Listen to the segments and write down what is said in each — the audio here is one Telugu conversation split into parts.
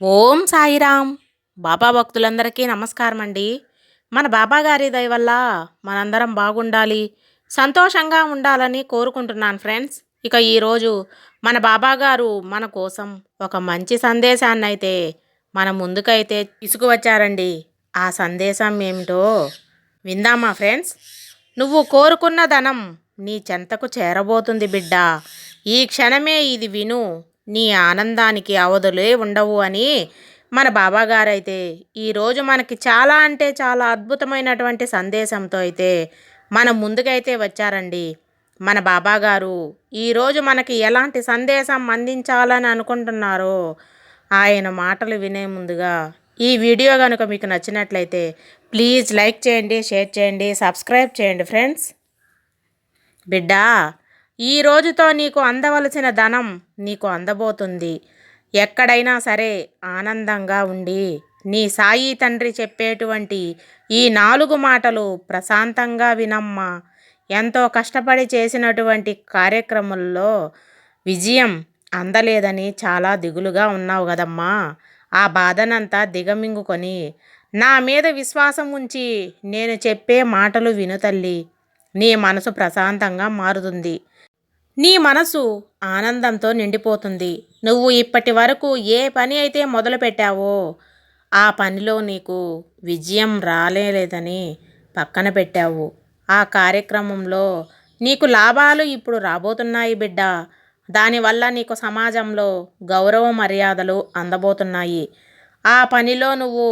ఓం సాయిరామ్. బాబా భక్తులందరికీ నమస్కారం అండి మన బాబా గారి దయ వల్ల మనందరం బాగుండాలి సంతోషంగా ఉండాలని కోరుకుంటున్నాను ఫ్రెండ్స్. ఇక ఈరోజు మన బాబాగారు మన కోసం ఒక మంచి సందేశాన్ని అయితే మన ముందుకైతే తీసుకువచ్చారండి. ఆ సందేశం ఏమిటో విందామా ఫ్రెండ్స్? నువ్వు కోరుకున్న ధనం నీ చెంతకు చేరబోతుంది బిడ్డ. ఈ క్షణమే ఇది విను. నీ ఆనందానికి అవధులే ఉండవు అని మన బాబాగారైతే ఈరోజు మనకి చాలా అంటే చాలా అద్భుతమైనటువంటి సందేశంతో అయితే మన ముందుకైతే వచ్చారండి. మన బాబాగారు ఈరోజు మనకి ఎలాంటి సందేశం అందించాలని అనుకుంటున్నారో ఆయన మాటలు వినే ముందుగా ఈ వీడియో కనుక మీకు నచ్చినట్లయితే ప్లీజ్ లైక్ చేయండి షేర్ చేయండి సబ్స్క్రైబ్ చేయండి ఫ్రెండ్స్. బిడ్డా ఈ రోజుతో నీకు అందవలసిన ధనం నీకు అందబోతుంది. ఎక్కడైనా సరే ఆనందంగా ఉండి నీ సాయి తండ్రి చెప్పేటువంటి ఈ నాలుగు మాటలు ప్రశాంతంగా వినమ్మా. ఎంతో కష్టపడి చేసినటువంటి కార్యక్రమంలో విజయం అందలేదని చాలా దిగులుగా ఉన్నావు కదమ్మా. ఆ బాధనంతా దిగమింగుకొని నా మీద విశ్వాసం ఉంచి నేను చెప్పే మాటలు విను తల్లి. నీ మనసు ప్రశాంతంగా మారుతుంది. నీ మనసు ఆనందంతో నిండిపోతుంది. నువ్వు ఇప్పటి వరకు ఏ పని అయితే మొదలుపెట్టావో ఆ పనిలో నీకు విజయం రాలేదని పక్కన పెట్టావు. ఆ కార్యక్రమంలో నీకు లాభాలు ఇప్పుడు రాబోతున్నాయి బిడ్డ. దానివల్ల నీకు సమాజంలో గౌరవ మర్యాదలు అందబోతున్నాయి. ఆ పనిలో నువ్వు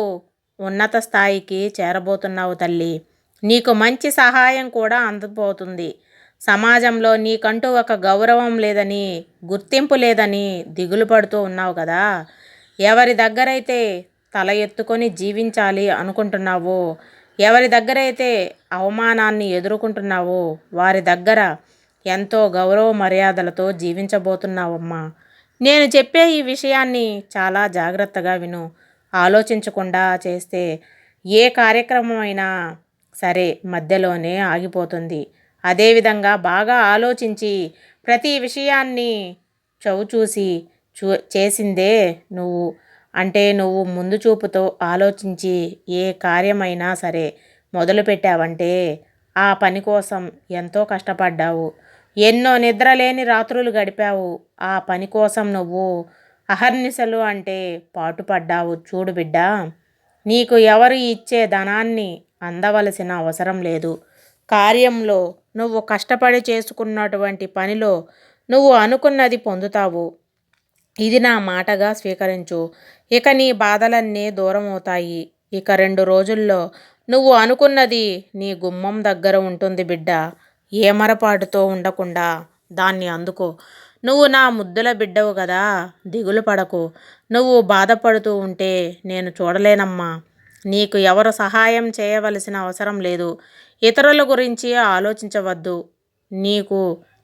ఉన్నత స్థాయికి చేరబోతున్నావు తల్లి. నీకు మంచి సహాయం కూడా అందబోతుంది. సమాజంలో నీకంటూ ఒక గౌరవం లేదని గుర్తింపు లేదని దిగులు పడుతూ ఉన్నావు కదా. ఎవరి దగ్గరైతే తల ఎత్తుకొని జీవించాలి అనుకుంటున్నావో ఎవరి దగ్గరైతే అవమానాన్ని ఎదుర్కొంటున్నావో వారి దగ్గర ఎంతో గౌరవ మర్యాదలతో జీవించబోతున్నావమ్మా. నేను చెప్పే ఈ విషయాన్ని చాలా జాగ్రత్తగా విను. ఆలోచించకుండా చేస్తే ఏ కార్యక్రమం అయినా సరే మధ్యలోనే ఆగిపోతుంది. అదేవిధంగా బాగా ఆలోచించి ప్రతి విషయాన్ని చవిచూసి చూ చేసిందే నువ్వు. అంటే నువ్వు ముందు చూపుతో ఆలోచించి ఏ కార్యమైనా సరే మొదలుపెట్టావంటే ఆ పని కోసం ఎంతో కష్టపడ్డావు. ఎన్నో నిద్రలేని రాత్రులు గడిపావు. ఆ పని కోసం నువ్వు అహర్నిశలు అంటే పాటుపడ్డావు చూడు బిడ్డ. నీకు ఎవరు ఇచ్చే ధనాన్ని అందవలసిన అవసరం లేదు. కార్యంలో నువ్వు కష్టపడి చేసుకున్నటువంటి పనిలో నువ్వు అనుకున్నది పొందుతావు. ఇది నా మాటగా స్వీకరించు. ఇక నీ బాధలన్నీ దూరం అవుతాయి ఇక రెండు రోజుల్లో నువ్వు అనుకున్నది నీ గుమ్మం దగ్గర ఉంటుంది బిడ్డ. ఏమరపాటుతో ఉండకుండా దాన్ని అందుకో. నువ్వు నా ముద్దుల బిడ్డవు కదా దిగులు పడకు. నువ్వు బాధపడుతూ ఉంటే నేను చూడలేనమ్మా. నీకు ఎవరు సహాయం చేయవలసిన అవసరం లేదు. ఇతరుల గురించి ఆలోచించవద్దు. నీకు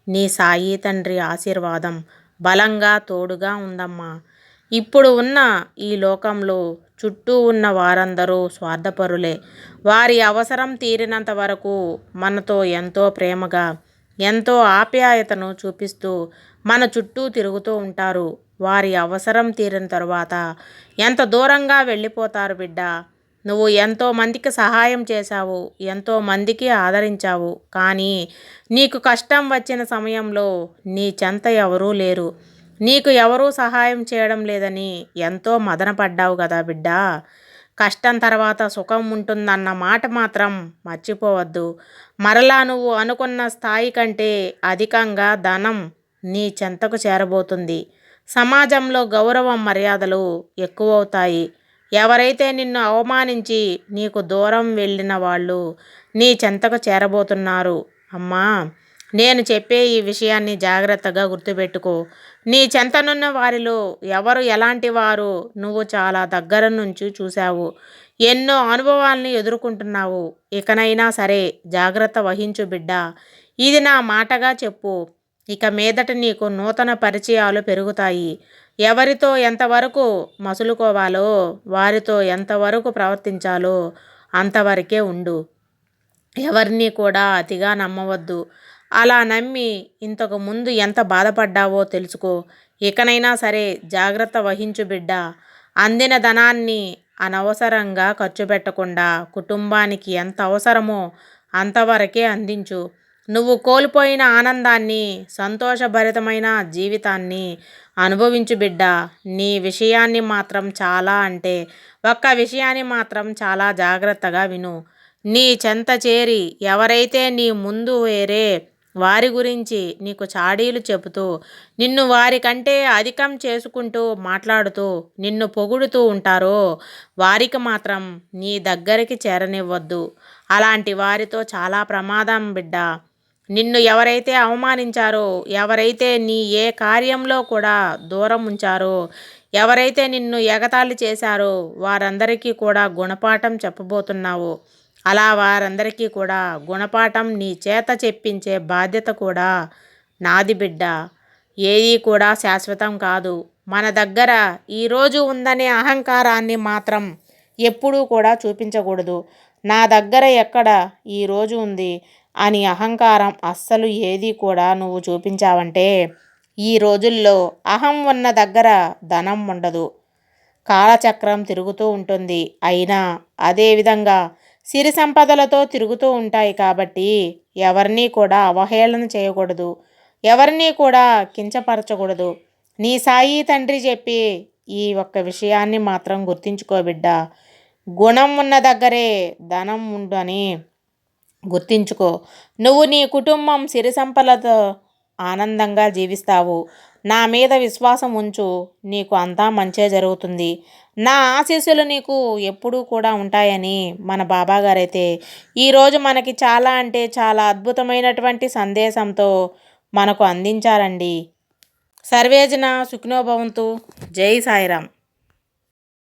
నీ సాయి తండ్రి ఆశీర్వాదం బలంగా తోడుగా ఉందమ్మా. ఇప్పుడు ఉన్న ఈ లోకంలో చుట్టూ ఉన్న వారందరూ స్వార్థపరులే. వారి అవసరం తీరినంత వరకు మనతో ఎంతో ప్రేమగా ఎంతో ఆప్యాయతను చూపిస్తూ మన చుట్టూ తిరుగుతూ ఉంటారు. వారి అవసరం తీరిన తరువాత ఎంత దూరంగా వెళ్ళిపోతారు బిడ్డ? నువ్వు ఎంతో మందికి సహాయం చేశావు ఎంతో మందికి ఆదరించావు. కానీ నీకు కష్టం వచ్చిన సమయంలో నీ చెంత ఎవరూ లేరు. నీకు ఎవరూ సహాయం చేయడం లేదని ఎంతో మదనపడ్డావు కదా బిడ్డ. కష్టం తర్వాత సుఖం ఉంటుందన్న మాట మాత్రం మర్చిపోవద్దు. మరలా నువ్వు అనుకున్న స్థాయి కంటే అధికంగా ధనం నీ చెంతకు చేరబోతుంది. సమాజంలో గౌరవం మర్యాదలు ఎక్కువవుతాయి. ఎవరైతే నిన్ను అవమానించి నీకు దూరం వెళ్ళిన వాళ్ళు నీ చెంతకు చేరబోతున్నారు అమ్మా నేను చెప్పే ఈ విషయాన్ని జాగ్రత్తగా గుర్తుపెట్టుకో. నీ చెంతనున్న వారిలో ఎవరు ఎలాంటి వారు నువ్వు చాలా దగ్గర నుంచి చూశావు. ఎన్నో అనుభవాల్ని ఎదుర్కొంటున్నావు. ఇకనైనా సరే జాగ్రత్త వహించు బిడ్డ. ఇది నా మాటగా చెప్పు. ఇక మీదట నీకు నూతన పరిచయాలు పెరుగుతాయి. ఎవరితో ఎంతవరకు మసులుకోవాలో వారితో ఎంతవరకు ప్రవర్తించాలో అంతవరకే ఉండు. ఎవరిని కూడా అతిగా నమ్మవద్దు. అలా నమ్మి ఇంతకు ముందు ఎంత బాధపడ్డావో తెలుసుకో. ఇకనైనా సరే జాగ్రత్త వహించు బిడ్డ. అందిన ధనాన్ని అనవసరంగా ఖర్చు పెట్టకుండా కుటుంబానికి ఎంత అవసరమో అంతవరకే అందించు. నువ్వు కోల్పోయిన ఆనందాన్ని సంతోషభరితమైన జీవితాన్ని అనుభవించు బిడ్డ. నీ విషయాన్ని మాత్రం చాలా అంటే ఒక్క విషయాన్ని మాత్రం చాలా జాగ్రత్తగా విను. నీ చెంత చేరి ఎవరైతే నీ ముందు వేరే వారి గురించి నీకు చాడీలు చెబుతూ నిన్ను వారికంటే అధికం చేసుకుంటూ మాట్లాడుతూ నిన్ను పొగుడుతూ ఉంటారో వారికి మాత్రం నీ దగ్గరికి చేరనివ్వద్దు. అలాంటి వారితో చాలా ప్రమాదం బిడ్డ. నిన్ను ఎవరైతే అవమానించారో ఎవరైతే నీ ఏ కార్యంలో కూడా దూరం ఉంచారో ఎవరైతే నిన్ను ఎగతాళి చేశారో వారందరికీ కూడా గుణపాఠం చెప్పబోతున్నావు. అలా వారందరికీ కూడా గుణపాఠం నీ చేత చెప్పించే బాధ్యత కూడా నాది బిడ్డ. ఏది కూడా శాశ్వతం కాదు. మన దగ్గర ఈరోజు ఉందనే అహంకారాన్ని మాత్రం ఎప్పుడూ కూడా చూపించకూడదు. నా దగ్గర ఎక్కడ ఈరోజు ఉంది? అని అహంకారం అస్సలు ఏది కూడా నువ్వు చూపించావంటే ఈ రోజుల్లో అహం ఉన్న దగ్గర ధనం ఉండదు. కాలచక్రం తిరుగుతూ ఉంటుంది. అయినా అదేవిధంగా సిరి సంపదలతో తిరుగుతూ ఉంటాయి కాబట్టి ఎవరినీ కూడా అవహేళన చేయకూడదు. ఎవరినీ కూడా కించపరచకూడదు. నీ సాయి తండ్రి చెప్పి ఈ ఒక్క విషయాన్ని మాత్రం గుర్తించుకోబిడ్డ గుణం ఉన్న దగ్గరే ధనం ఉండని గుర్తించుకో. నువ్వు నీ కుటుంబం సిరిసంపలతో ఆనందంగా జీవిస్తావు. నా మీద విశ్వాసం ఉంచు. నీకు అంతా మంచే జరుగుతుంది. నా ఆశీస్సులు నీకు ఎప్పుడూ కూడా ఉంటాయని మన బాబా గారైతే ఈరోజు మనకి చాలా అంటే చాలా అద్భుతమైనటువంటి సందేశంతో మనకు అందించారండి. సర్వేజన సుఖ్నోభవంతు. జై సాయిరామ్.